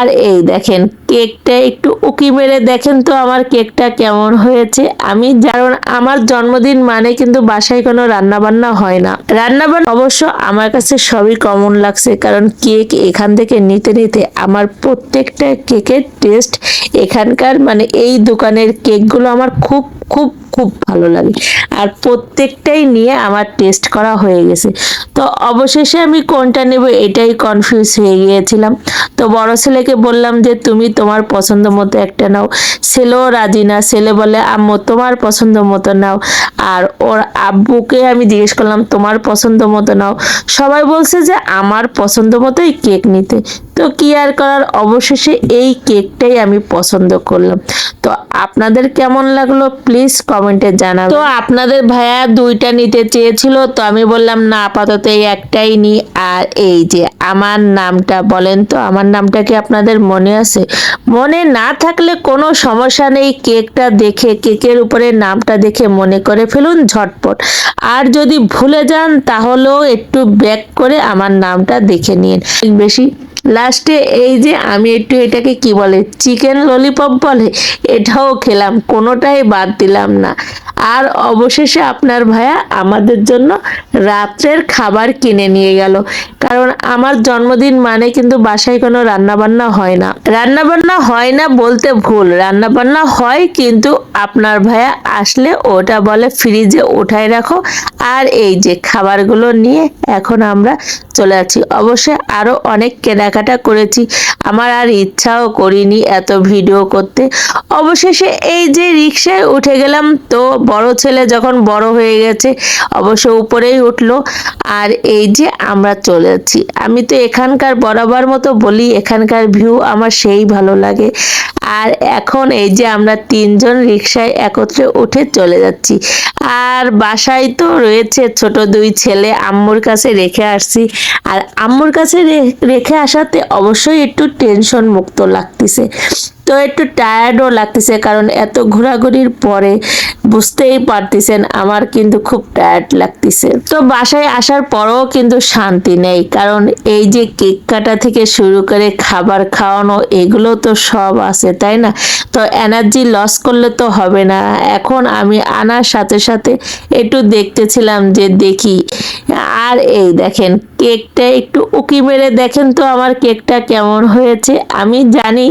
আর এই দেখেন, কেকটা একটু উকি মেরে দেখেন তো আমার কেকটা কেমন হয়েছে। আমি কারণ আমার জন্মদিন মানে কিন্তু বাসায় কোনো রান্না বান্না হয় না। রান্না বান্না অবশ্য আমার কাছে সবই কমন লাগছে, কারণ কেক এখান থেকে নিতে নিতে আমার প্রত্যেকটা কেকের টেস্ট এখানকার মানে এই দোকানের কেকগুলো আমার খুব খুব খুব ভালো লাগে। আর প্রত্যেকটাই নিয়ে আমার টেস্ট করা হয়ে গেছে। তো অবশেষে আমি কোনটা নেব এটাই কনফিউজ হয়ে গিয়েছিলাম। তো বড় ছেলেকে বললাম যে, তুমি তোমার পছন্দ মতো একটা নাও। ছেলেও রাজি না। ছেলে বলে, আম্মু, তোমার পছন্দ মতো নাও। আর ওর আব্বুকে আমি জিজ্ঞেস করলাম, তোমার পছন্দ মতো নাও? সবাই বলছে যে, আমার পছন্দ মতোই কেক নিতে। তো কি আর করার? অবশেষে এই কেকটাই আমি পছন্দ করলাম। তো আপনাদের কেমন লাগল? প্লিজ কমেন্টে জানাবেন। তো আপনাদের ভাইয়া দুইটা নিতে চেয়েছিল, তো আমি বললাম, না, আপাতত এই একটাই নি। আর এই যে আমার নামটা বলেন তো, আমার নামটা কি আপনাদের মনে আছে? মনে না থাকলে কোনো সমস্যা নেই, কেকটা দেখে, কেকের উপরে নামটা দেখে মনে করে ফেলুন, ঝটপট। আর যদি ভুলে যান, তাহলেও একটু ব্যাক করে আমার নামটা দেখে নিন। বেশি লাস্টে এই যে আমি একটু এটাকে কি বলে চিকেন ললিপপ বলে, এটাও খেলাম, কোনোটাই বাদ দিলাম না। আর অবশেষে আপনার ভাইয়া আমাদের জন্য রাত্রের খাবার কিনে নিয়ে গেল। কারণ আমার জন্মদিন মানে কিন্তু বাসায় কোনো রান্নাবান্না হয় না। রান্নাবান্না হয় না বলতে ভুল, রান্নাবান্না হয় কিন্তু আপনার ভাইয়া আসলে ওটা বলে ফ্রিজে উঠায় রাখো। আর এই যে খাবারগুলো নিয়ে এখন আমরা চলে যাচ্ছি অবশ্যই আরও অনেক কেনাকাটা করেছি। আমার আর ইচ্ছাও করিনি এত ভিডিও করতে। অবশেষে এই যে রিক্সায় উঠে গেলাম, তো বড় ছেলে যখন বড় হয়ে গেছে, অবশ্য উপরেই উঠল। আর এই যে আমরা চলে যাচ্ছি। আমি তো এখানকার বরাবর মতো বলি, এখানকার ভিউ আমার সেই ভালো লাগে। আর এখন এই যে আমরা তিনজন রিক্সায় একত্রে উঠে চলে যাচ্ছি। আর বাসায় তো রয়েছে ছোট দুই ছেলে, আম্মুর কাছে রেখে আসছি। আর আম্মুর কাছে রেখে আসাতে অবশ্যই একটু টেনশন মুক্ত লাগতেছে। তো একটু টায়ার্ডও লাগতেছে কারণ এত ঘোরাঘুরির পরে বুঝতেই পারতেছেন আমার কিন্তু খুব টায়ার্ড লাগতেছে। তো বাসায় আসার পরেও কিন্তু শান্তি নেই কারণ এই যে কেক কাটা থেকে শুরু করে খাবার খাওয়ানো এগুলো তো সব আছে, তাই না? তো এনার্জি লস করলে তো হবে না। এখন আমি আনার সাথে সাথে একটু দেখতেছিলাম যে দেখি, আর এই দেখেন কেকটা একটু উকি মেরে দেখেন তো আমার কেকটা কেমন হয়েছে। আমি জানি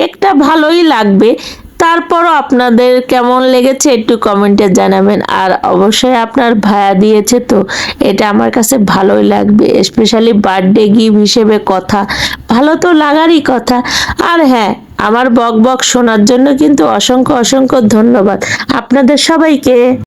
কেকটা ভালোই লাগবে। তারপরও আপনাদের কেমন লেগেছে একটু কমেন্টে জানাবেন। আর অবশ্যই আপনার ভায়া দিয়েছে তো, এটা আমার কাছে ভালোই লাগবে স্পেশালি বার্থডে গিফট হিসেবে কথা। ভালো তো লাগারই কথা। আর হ্যাঁ আমার বক বক শোনার জন্য কিন্তু অসংখ্য অসংখ্য ধন্যবাদ। আপনাদের সবাইকে।